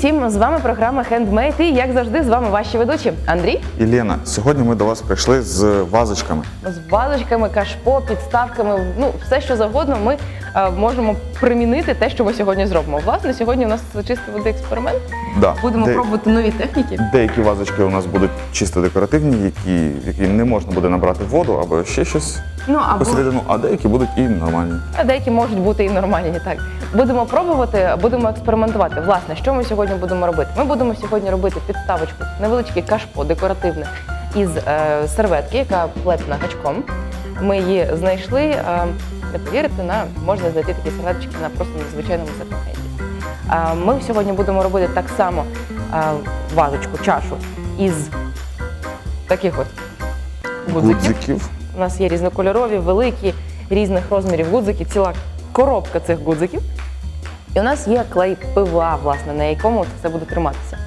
Усім! З вами програма Handmade і як завжди з вами ваші ведучі Андрій І Лена, сьогодні ми до вас прийшли з вазочками. з вазочками, кашпо, підставками. Ну все, що завгодно, ми можемо примінити те, що ми сьогодні зробимо. Власне, сьогодні у нас чистий води експеримент. Да. Будемо Де- пробувати нові техніки. Деякі вазочки у нас будуть чисто декоративні, які, в які не можна буде набрати воду або ще щось Ну або посередину, а деякі будуть і нормальні. а деякі можуть бути і нормальні. Так будемо пробувати, будемо експериментувати. Власне, що ми сьогодні будемо робити? Ми будемо сьогодні робити підставочку, невеличке кашпо декоративне із е, серветки, яка плетена гачком. Ми її знайшли. Е, не повірите, на можна знайти такі серветочки на просто на звичайному серветнеті. Е, ми сьогодні будемо робити так само вазочку, чашу із таких от гудзиків. Гудзиків. У нас є різнокольорові, великі, різних розмірів гудзики, ціла коробка цих гудзиків. І у нас є клей ПВА, власне, на якому це все буде триматися.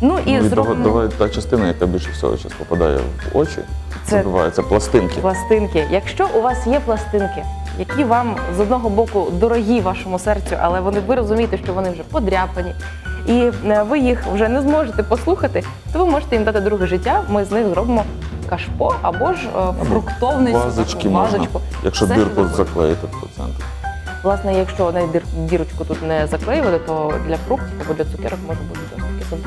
Ну і Ну, і зробимо давай та частина, яка більше всього зараз попадає в очі, Це- забивається пластинки. пластинки. Якщо у вас є пластинки, які вам з одного боку дорогі вашому серцю, але вони ви розумієте, що вони вже подряпані, і е, ви їх вже не зможете послухати, то ви можете їм дати друге життя. Ми з них зробимо кашпо або ж е, фруктовний Вазочки можна, якщо Все, дирку заклеїти по центру. Власне, якщо дір, дірочку тут не заклеювати, то для фруктів або для цукерок може бути досить.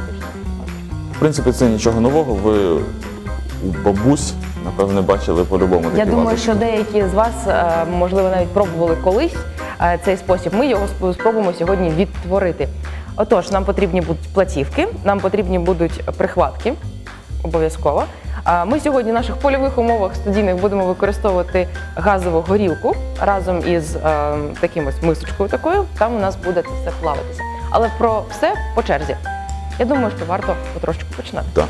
В принципі, це нічого нового. Ви у бабусь, напевне, бачили по-любому такі Я думаю, вазочки. що деякі з вас, е, можливо, навіть пробували колись е, цей спосіб. Ми його спо- спробуємо сьогодні відтворити. Отож, нам потрібні будуть платівки, нам потрібні будуть прихватки, обов'язково. А Ми сьогодні в наших польових умовах студійних будемо використовувати газову горілку разом із е, таким ось мисочкою такою. Там у нас буде це все плавитися. Але про все по черзі. Я думаю, що варто потрошечку починати. Так.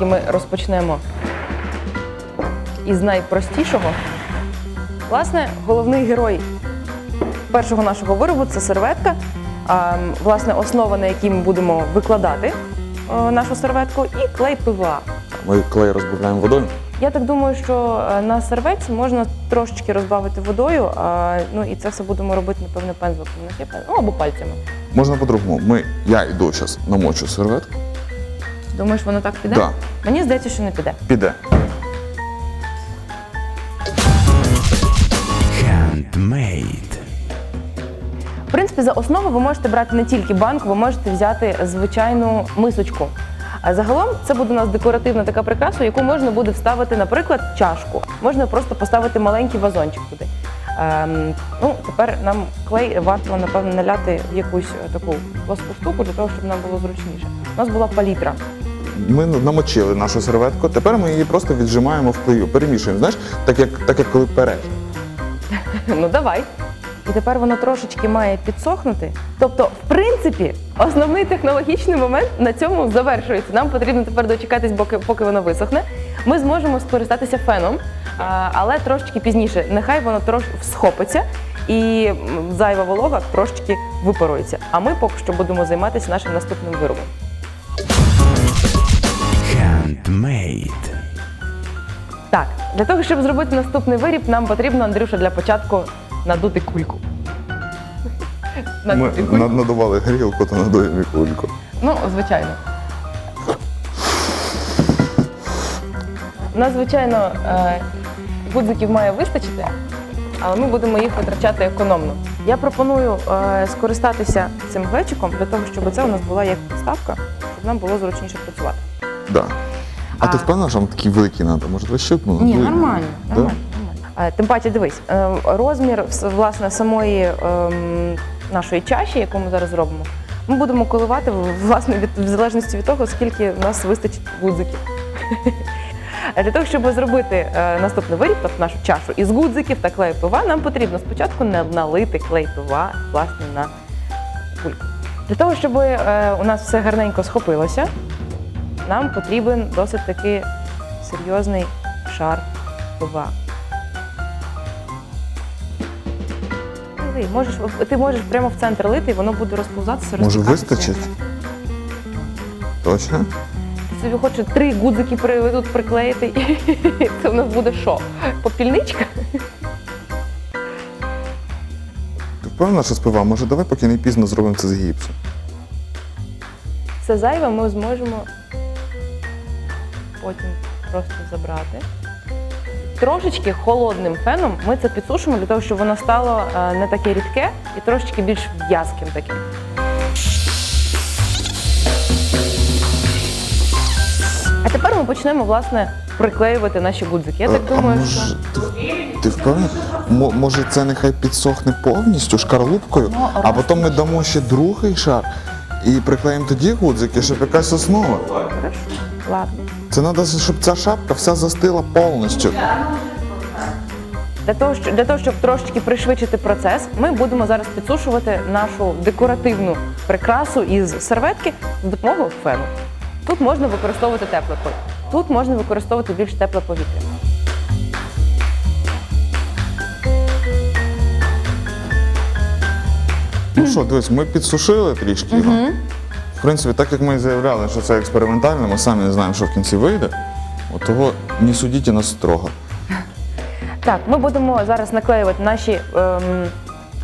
Оскільки ми розпочнемо із найпростішого. Власне, головний герой першого нашого виробу це серветка. Власне, основа, на якій ми будемо викладати е, нашу серветку, і клей ПВА. Ми клей розбавляємо водою. Я так думаю, що е, на серветці можна трошечки розбавити водою, а, ну і це все будемо робити, напевно, пензликом. Ну, або пальцями. Можна по-другому. Ми, я йду зараз намочу серветку. Думаєш, воно так піде? Да. Мені здається, що не піде. Піде. Handmade. В принципі, за основу ви можете брати не тільки банку, ви можете взяти звичайну мисочку. А загалом це буде у нас декоративна така прикраса, яку можна буде вставити, наприклад, чашку. Можна просто поставити маленький вазончик туди. Ем, ну, тепер нам клей варто, напевно, наляти в якусь е, таку плоску штуку для того, щоб нам було зручніше. У нас була палітра. Ми намочили нашу серветку, тепер ми її просто віджимаємо в клею, перемішуємо. Знаєш, так як, так як коли переш. Ну давай. І тепер воно трошечки має підсохнути. Тобто, в принципі, основний технологічний момент на цьому завершується. Нам потрібно тепер дочекатись, поки, поки воно висохне. Ми зможемо скористатися феном, а, але трошечки пізніше. Нехай воно трошки схопиться і зайва волога трошечки випарується. А ми поки що будемо займатися нашим наступним виробом. Handmade. Так, для того, щоб зробити наступний виріб, нам потрібно, Андрюша, для початку надути кульку. Ми Надути кульку. на- надували горілку, то надуємо і кульку. Ну, звичайно. У нас, звичайно, е, гудзиків має вистачити, але ми будемо їх витрачати економно. Я пропоную е, скористатися цим глечиком для того, щоб це у нас була як підставка, щоб нам було зручніше працювати. Да. А, ти впевнена, що нам такі великі треба? Може, два щипну? Ні, нормально. Да? нормально. Е, Тим паче, дивись, е, розмір с- власне самої ем, нашої чаші, яку ми зараз робимо, ми будемо коливати в- власне від в залежності від того, скільки в нас вистачить гудзиків. Для того, щоб зробити е, наступний виріб, тобто нашу чашу із гудзиків та клею пива, нам потрібно спочатку на- налити клей пива власне на кульку. Для того, щоб е, у нас все гарненько схопилося, нам потрібен досить таки серйозний шар пива. Лий, Можеш, ти можеш прямо в центр лити, і воно буде розповзатися. Може, розтікатися. вистачить? Точно? Ти собі хочеш три гудзики при, тут приклеїти, і це в нас буде що? Попільничка? Ти впевнена, що спива? Може, давай, поки не пізно зробимо це з гіпсу. Все зайве ми зможемо потім просто забрати. Трошечки холодним феном ми це підсушимо для того, щоб воно стало е, не таке рідке і трошечки більш в'язким таким. А тепер ми почнемо власне приклеювати наші гудзики. Я так Е, думаю, що може, ти? Мо- може, це нехай підсохне повністю шкарлупкою, Ну, а потім ми дамо ще другий шар і приклеїмо тоді гудзики, щоб якась основа. Ладно. Це треба, щоб ця шапка вся застила повністю. Для того, щоб, для того, щоб трошечки пришвидшити процес, ми будемо зараз підсушувати нашу декоративну прикрасу із серветки з допомогою фену. Тут можна використовувати тепле повітря, тут можна використовувати більш тепле повітря. Ну що, дивись, ми підсушили трішки його. В принципі, так як ми і заявляли, що це експериментально, ми самі не знаємо, що в кінці вийде. От того не судіть нас строго. Так, ми будемо зараз наклеювати наші ем,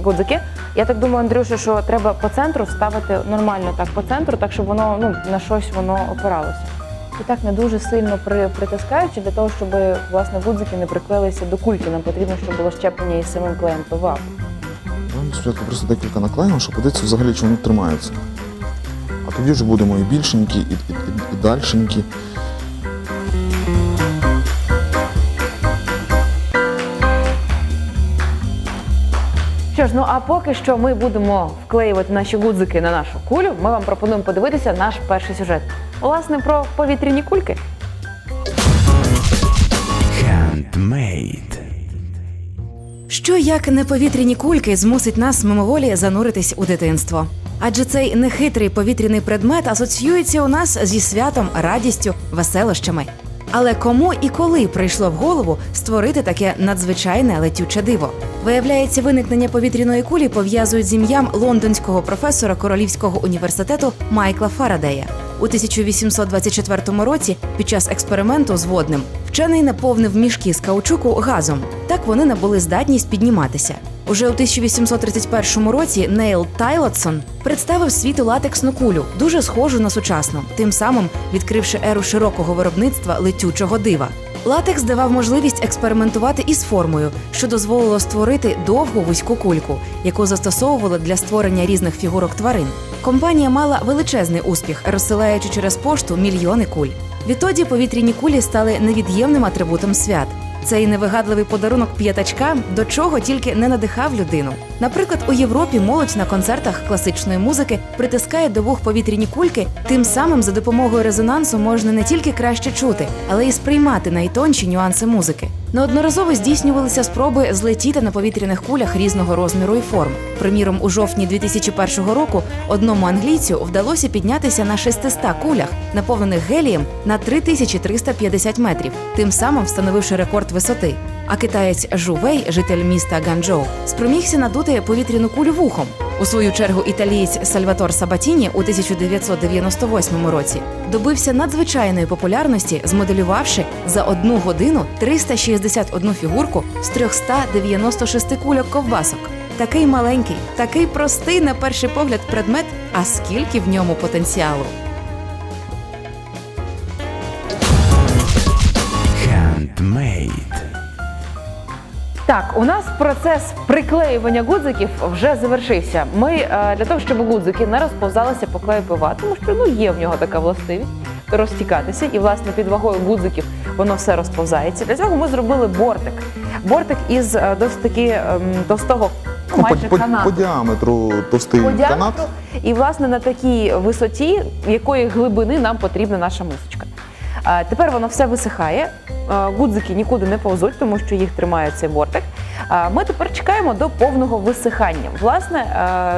гудзики. Я так думаю, Андрюша, що треба по центру ставити нормально так по центру, так щоб воно ну, на щось воно опиралося. І так не дуже сильно при, притискаючи, для того, щоб власне гудзики не приклеїлися до кульки. Нам потрібно, щоб було щеплення із самим клеєм ПВА. Давай спочатку просто декілька наклеїмо, щоб подивитися взагалі, чи вони тримаються. Тоді вже будемо і більшенькі, і, і, і, і дальшенькі. Що ж, ну а поки що ми будемо вклеювати наші гудзики на нашу кулю, ми вам пропонуємо подивитися наш перший сюжет. Власне, про повітряні кульки. Handmade. Що як неповітряні кульки змусить нас мимоволі зануритись у дитинство? Адже цей нехитрий повітряний предмет асоціюється у нас зі святом, радістю, веселощами. Але кому і коли прийшло в голову створити таке надзвичайне летюче диво? Виявляється, виникнення повітряної кулі пов'язують з ім'ям лондонського професора Королівського університету Майкла Фарадея. У 1824 році, під час експерименту з водним, вчений наповнив мішки з каучуку газом. Так вони набули здатність підніматися. Уже у 1831 році Нейл Тайлотсон представив світу латексну кулю, дуже схожу на сучасну, тим самим відкривши еру широкого виробництва летючого дива. Латекс давав можливість експериментувати із формою, що дозволило створити довгу вузьку кульку, яку застосовували для створення різних фігурок тварин. Компанія мала величезний успіх, розсилаючи через пошту мільйони куль. Відтоді повітряні кулі стали невід'ємним атрибутом свят. Цей невигадливий подарунок п'ятачка до чого тільки не надихав людину. Наприклад, у Європі молодь на концертах класичної музики притискає до вух повітряні кульки. Тим самим за допомогою резонансу можна не тільки краще чути, але й сприймати найтонші нюанси музики. Неодноразово здійснювалися спроби злетіти на повітряних кулях різного розміру і форм. Приміром, у жовтні 2001 року одному англійцю вдалося піднятися на 600 кулях, наповнених гелієм на 3350 метрів, тим самим встановивши рекорд висоти. А китаєць Жувей, житель міста Ганчжоу, спромігся надути повітряну кулю вухом. У свою чергу італієць Сальватор Сабатіні у 1998 році добився надзвичайної популярності, змоделювавши за одну годину 361 фігурку з 396 кульок ковбасок. Такий маленький, такий простий на перший погляд предмет, а скільки в ньому потенціалу. Так, у нас процес приклеювання гудзиків вже завершився. Ми е, для того, щоб гудзики не розповзалися по клею пива, тому що ну є в нього така властивість розтікатися, і власне під вагою гудзиків воно все розповзається. Для цього ми зробили бортик. Бортик із е, досить таки ем, товстого, ну, майже по, канату. по діаметру товстий по канат. діаметру, і власне на такій висоті, якої глибини нам потрібна наша мисочка. Тепер воно все висихає. Гудзики нікуди не повзуть, тому що їх тримає цей бортик. Ми тепер чекаємо до повного висихання. Власне,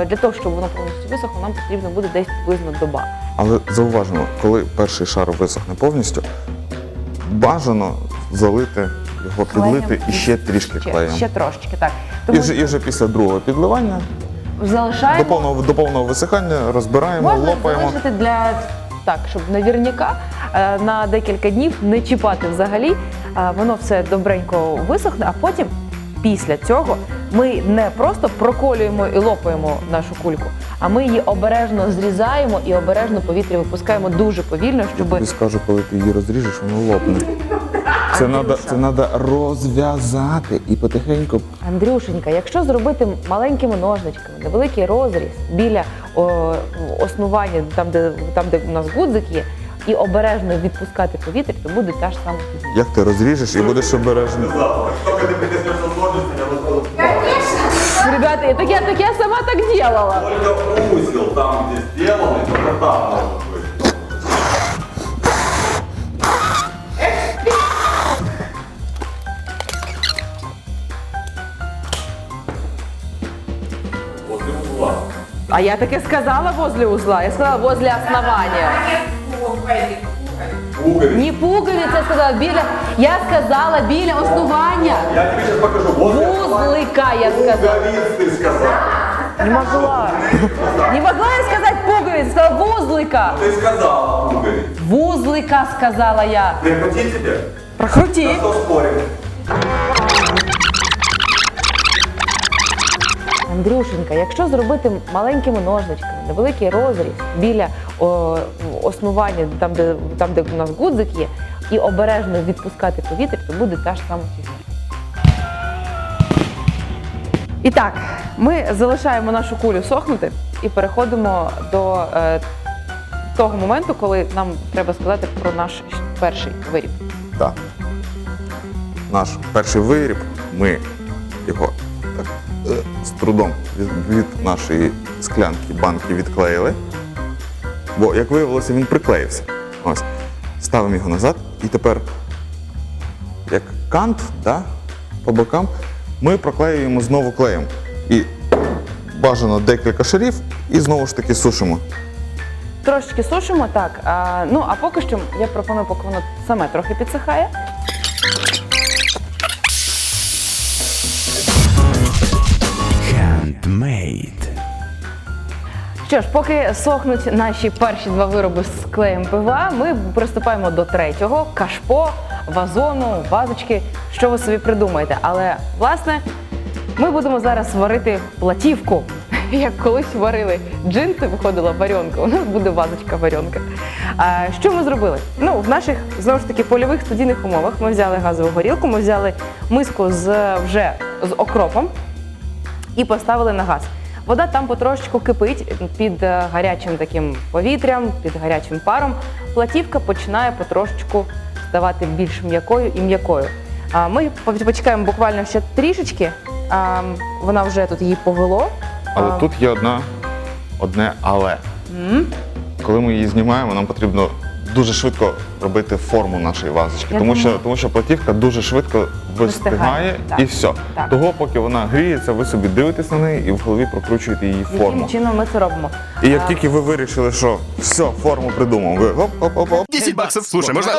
для того, щоб воно повністю висохло, нам потрібно буде десь приблизно доба. Але зауважимо, коли перший шар висохне повністю, бажано залити його, підлити і ще трішки Ще, клеєм. ще трошечки, так. І вже, і вже після другого підливання залишаємо. до повного, до повного висихання розбираємо, Можна лопаємо. залишити для так, щоб навірняка на декілька днів не чіпати взагалі. Е, Воно все добренько висохне, а потім. Після цього ми не просто проколюємо і лопаємо нашу кульку, а ми її обережно зрізаємо і обережно повітря випускаємо дуже повільно, Я щоб тобі скажу, коли ти її розріжеш, воно лопне. Це треба це надо розв'язати і потихеньку. Андрюшенька, якщо зробити маленькими ножничками невеликий розріз біля о, основання, там де там, де у нас гудзик є, і обережно відпускати повітря, то буде та ж сама фігня. Як ти розріжеш і будеш обережний. Ребята, так я, так я сама так делала. Только узел там, где сделанный, только там может быть. Возле угла. А я таке сказала возле узла, я сказала возле основания. Пуговицы. Не пуговиця, я сказала біля. Я сказала біля основання. Я тебе сейчас покажу. Возле Вузлика, я сказала. Пуговиц ты сказал. Не могла. Не могла я сказати пуговиць, сказала вузлика. Ты сказала пуговиц. Вузлика сказала я. Прикрути тебе. Прокрути. На что спорим? Андрюшенька, якщо зробити маленькими ножничками невеликий розріз біля о, основання, там де, там, де у нас гудзик є, і обережно відпускати повітря, то буде та ж сама фігня. І так, ми залишаємо нашу кулю сохнути і переходимо до е, того моменту, коли нам треба сказати про наш перший виріб. Так. Наш перший виріб, ми його з трудом від, нашої склянки банки відклеїли. Бо, як виявилося, він приклеївся. Ставимо його назад. І тепер, як кант, по бокам, ми проклеюємо знову клеєм. І бажано декілька шарів і знову ж таки сушимо. Трошечки сушимо, так. Ну а поки що я пропоную, поки воно саме трохи підсихає. Що ж, поки сохнуть наші перші два вироби з клеєм ПВА, ми приступаємо до третього кашпо, вазону, вазочки. Що ви собі придумаєте? Але власне ми будемо зараз варити платівку. Як колись варили джинси, виходила варіонка. У нас буде вазочка варіонка. Що ми зробили? Ну, в наших знову ж таки польових студійних умовах ми взяли газову горілку, ми взяли миску з вже з окропом і поставили на газ. Вода там потрошечку кипить під е, гарячим таким повітрям, під гарячим паром. Платівка починає потрошечку ставати більш м'якою і м'якою. Ми почекаємо буквально ще трішечки. Вона вже тут її повело. Але тут є одна, одне але. Коли ми її знімаємо, нам потрібно дуже швидко робити форму нашої вазочки, Я тому що, тому що платівка дуже швидко Вистигає, так. і все. Так. Того, поки вона гріється, ви собі дивитесь на неї і в голові прокручуєте її Яким форму. чином ми це робимо? І як тільки ви вирішили, що все, форму придумав, ви гоп-гоп-гоп-гоп. 10 баксов. Слушай, можно...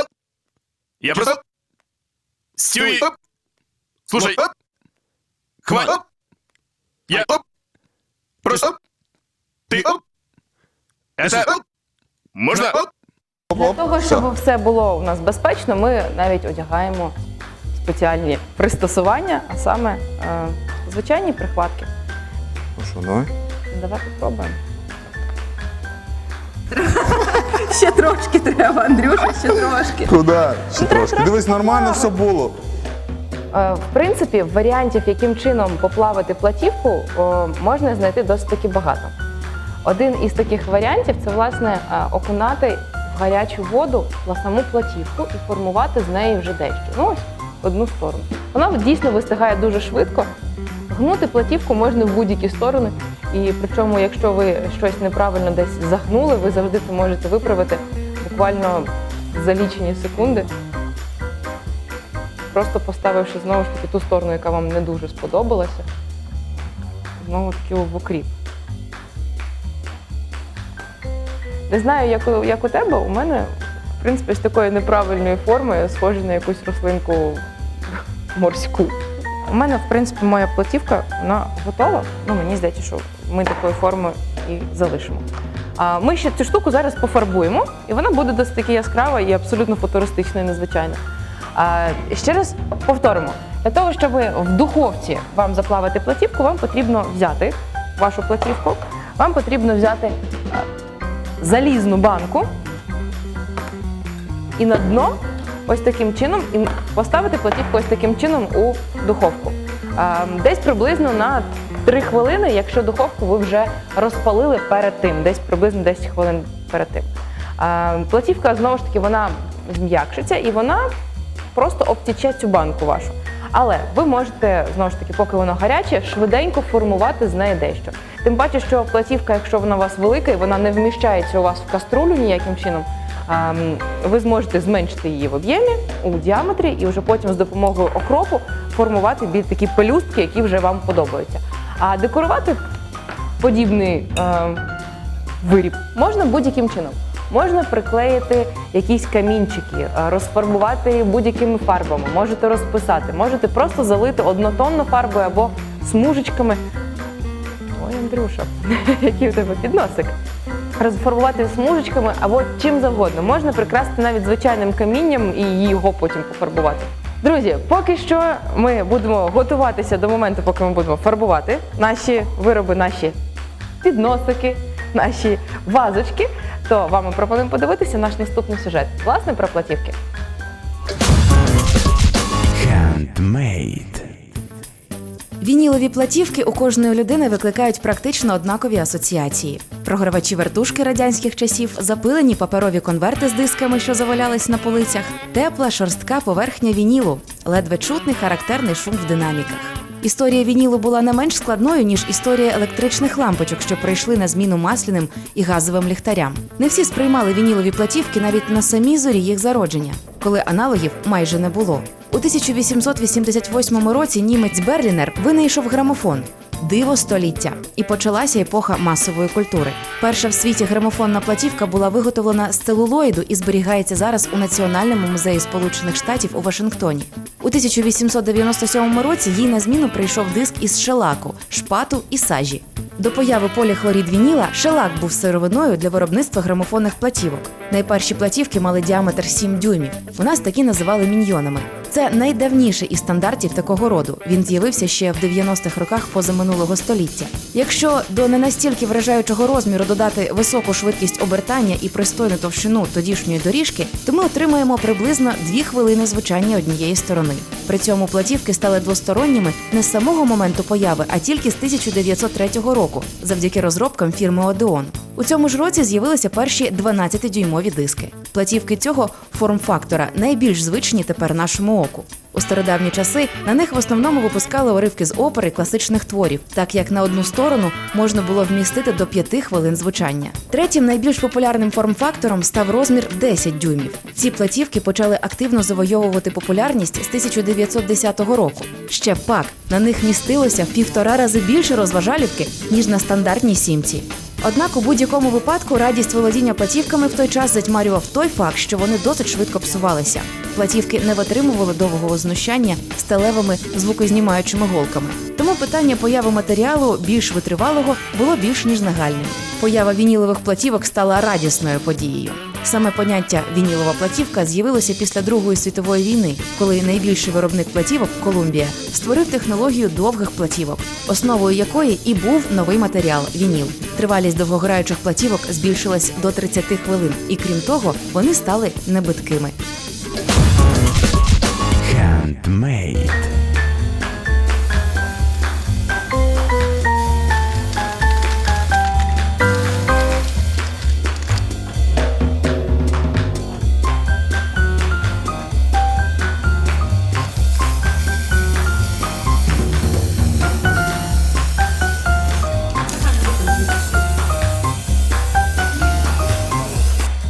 Я просто... Стюи... Слушай... Хватит. Я... Просто... Ты... Это... Можно... Для того, щоб все було у нас безпечно, ми навіть одягаємо спеціальні пристосування, а саме е, звичайні прихватки. Ну що, давай? Давай попробуємо. Ще трошки треба, Андрюша, ще трошки. Куди? Ще трошки. Дивись, нормально все було. Е, В принципі, варіантів, яким чином поплавити платівку, можна знайти досить таки багато. Один із таких варіантів це власне е, окунати гарячу воду на саму платівку і формувати з неї вже дещо. Ну ось в одну сторону. Вона дійсно вистигає дуже швидко. Гнути платівку можна в будь-які сторони. І причому, якщо ви щось неправильно десь загнули, ви завжди це можете виправити буквально за лічені секунди просто поставивши знову ж таки ту сторону, яка вам не дуже сподобалася, знову таки в окріп. Не знаю, як у, як у тебе, у мене, в принципі, з такої неправильної форми схоже на якусь рослинку морську. У мене, в принципі, моя платівка вона готова. Ну, мені здається, що ми такої форми і залишимо. А ми ще цю штуку зараз пофарбуємо, і вона буде досить таки яскрава і абсолютно футуристична і незвичайна. А, ще раз повторимо: для того, щоб в духовці вам заплавити платівку, вам потрібно взяти вашу платівку, вам потрібно взяти залізну банку і на дно ось таким чином і поставити платівку ось таким чином у духовку. Десь приблизно на 3 хвилини, якщо духовку ви вже розпалили перед тим, десь приблизно 10 хвилин перед тим. Платівка знову ж таки вона зм'якшиться і вона просто обтіче цю банку вашу. Але ви можете знову ж таки, поки воно гаряче, швиденько формувати з неї дещо. Тим паче, що платівка, якщо вона у вас велика і вона не вміщається у вас в каструлю ніяким чином, ем, ви зможете зменшити її в об'ємі у діаметрі і вже потім з допомогою окропу формувати такі пелюстки, які вже вам подобаються. А декорувати подібний ем, виріб можна будь-яким чином. Можна приклеїти якісь камінчики, е, розфарбувати будь-якими фарбами, можете розписати, можете просто залити однотонну фарбою або смужечками. Ой, Андрюша, який у тебе підносик. Розфарбувати смужечками або чим завгодно. Можна прикрасити навіть звичайним камінням і його потім пофарбувати. Друзі, поки що ми будемо готуватися до моменту, поки ми будемо фарбувати наші вироби, наші підносики, наші вазочки, то вам ми пропонуємо подивитися наш наступний сюжет, власне, про платівки. Handmade. Вінілові платівки у кожної людини викликають практично однакові асоціації. Програвачі вертушки радянських часів, запилені паперові конверти з дисками, що завалялись на полицях, тепла шорстка поверхня вінілу, ледве чутний характерний шум в динаміках. Історія вінілу була не менш складною, ніж історія електричних лампочок, що прийшли на зміну масляним і газовим ліхтарям. Не всі сприймали вінілові платівки навіть на самій зорі їх зародження, коли аналогів майже не було. У 1888 році німець Берлінер винайшов грамофон. Диво століття, і почалася епоха масової культури. Перша в світі грамофонна платівка була виготовлена з целулоїду і зберігається зараз у Національному музеї Сполучених Штатів у Вашингтоні. У 1897 році їй на зміну прийшов диск із шелаку, шпату і сажі. До появи поліхлорід вініла шелак був сировиною для виробництва грамофонних платівок. Найперші платівки мали діаметр 7 дюймів. У нас такі називали міньйонами. Це найдавніший із стандартів такого роду. Він з'явився ще в 90-х роках позаминулого століття. Якщо до не настільки вражаючого розміру додати високу швидкість обертання і пристойну товщину тодішньої доріжки, то ми отримаємо приблизно 2 хвилини звучання однієї сторони. При цьому платівки стали двосторонніми не з самого моменту появи, а тільки з 1903 року, завдяки розробкам фірми Одеон. У цьому ж році з'явилися перші 12-дюймові диски. Платівки цього форм-фактора найбільш звичні тепер нашому നോക്കൂ У стародавні часи на них в основному випускали уривки з опери класичних творів, так як на одну сторону можна було вмістити до 5 хвилин звучання. Третім найбільш популярним форм-фактором став розмір 10 дюймів. Ці платівки почали активно завойовувати популярність з 1910 року. Ще пак на них містилося в півтора рази більше розважалівки ніж на стандартній сімці. Однак у будь-якому випадку радість володіння платівками в той час затьмарював той факт, що вони досить швидко псувалися. Платівки не витримували довгого знущання сталевими звукознімаючими голками. Тому питання появи матеріалу більш витривалого було більш ніж нагальним. Поява вінілових платівок стала радісною подією. Саме поняття вінілова платівка з'явилося після Другої світової війни, коли найбільший виробник платівок Колумбія створив технологію довгих платівок, основою якої і був новий матеріал вініл. Тривалість довгограючих платівок збільшилась до 30 хвилин, і крім того, вони стали небиткими. Handmade.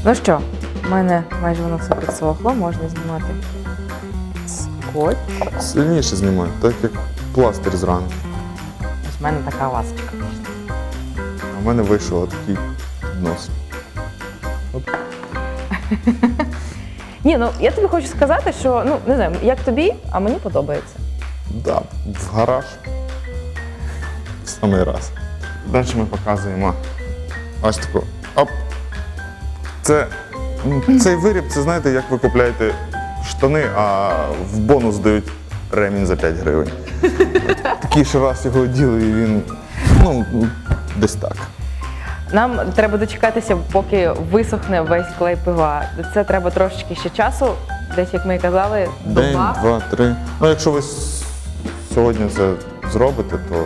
Ну що, в мене майже воно все підсохло, можна знімати скотч. Сильніше знімаю, так як пластир зранку. Ось в мене така ласочка. А в мене вийшов такий нос. Ні, ну я тобі хочу сказати, що ну не знаю, як тобі, а мені подобається. Да, в гараж. В самий раз. Далі ми показуємо Ось таку. Оп. Це, цей виріб, це знаєте, як ви купляєте штани, а в бонус дають ремінь за 5 гривень. Такий ще раз його оділи, і він ну, десь так. Нам треба дочекатися, поки висохне весь клей пива. Це треба трошечки ще часу. Десь, як ми і казали, День, доба. два, три. Ну, якщо ви с- сьогодні це зробите, то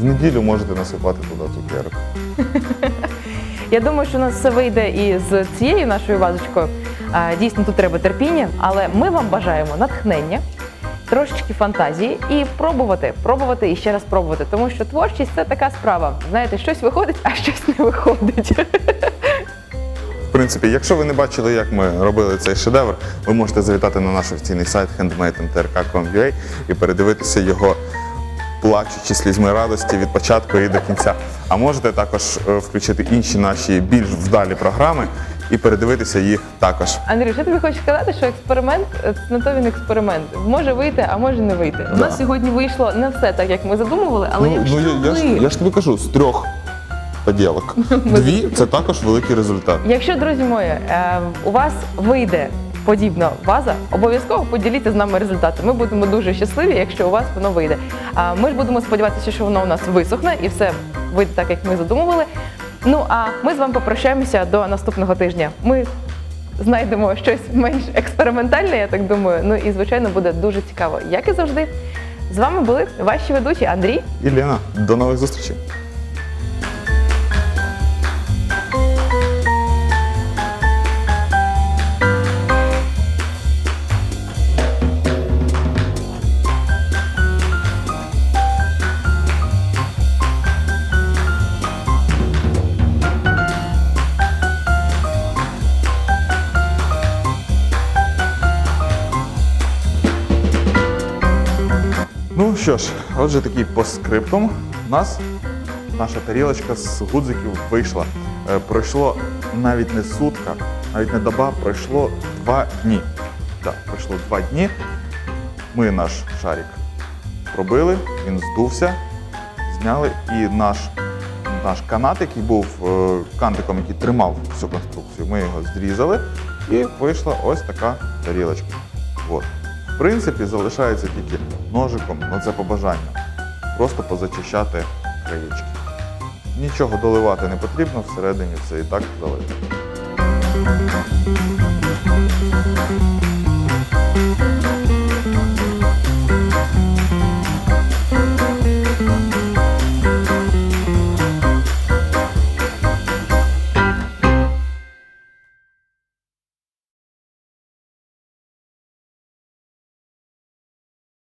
в неділю можете насипати туди цукерок. Я думаю, що у нас все вийде і з цією нашою вазочкою. Дійсно, тут треба терпіння, але ми вам бажаємо натхнення, трошечки фантазії і пробувати, пробувати і ще раз пробувати. Тому що творчість це така справа. Знаєте, щось виходить, а щось не виходить. В принципі, якщо ви не бачили, як ми робили цей шедевр, ви можете завітати на наш офіційний сайт handmade.mtrk.com.ua і передивитися його плачучі слізьми радості від початку і до кінця. А можете також е, включити інші наші більш вдалі програми і передивитися їх також. Андрій, що тобі хочу сказати, що експеримент е, на то він експеримент. Може вийти, а може не вийти. У Да. нас сьогодні вийшло не все так, як ми задумували, але ну, якщо ну, я, я, ж, ви... я ж тобі кажу, з трьох поділок. Дві це також великий результат. Якщо, друзі мої, е, у вас вийде подібна ваза, обов'язково поділіться з нами результати. Ми будемо дуже щасливі, якщо у вас воно вийде. А ми ж будемо сподіватися, що воно у нас висохне і все вийде так, як ми задумували. Ну а ми з вами попрощаємося до наступного тижня. Ми знайдемо щось менш експериментальне, я так думаю. Ну і звичайно буде дуже цікаво. Як і завжди, з вами були ваші ведучі Андрій. І Лена, до нових зустрічей. Що ж, отже, такий постскриптум. У нас наша тарілочка з гудзиків вийшла. Е, Пройшло навіть не сутка, навіть не доба, пройшло два дні. Так, пройшло два дні. Ми наш шарик пробили, він здувся, зняли, і наш, наш канат, який був е, кантиком, який тримав всю конструкцію, ми його зрізали, і вийшла ось така тарілочка. От. В принципі, залишається тільки ножиком, але це побажання. Просто позачищати краєчки. Нічого доливати не потрібно, всередині все і так залежить.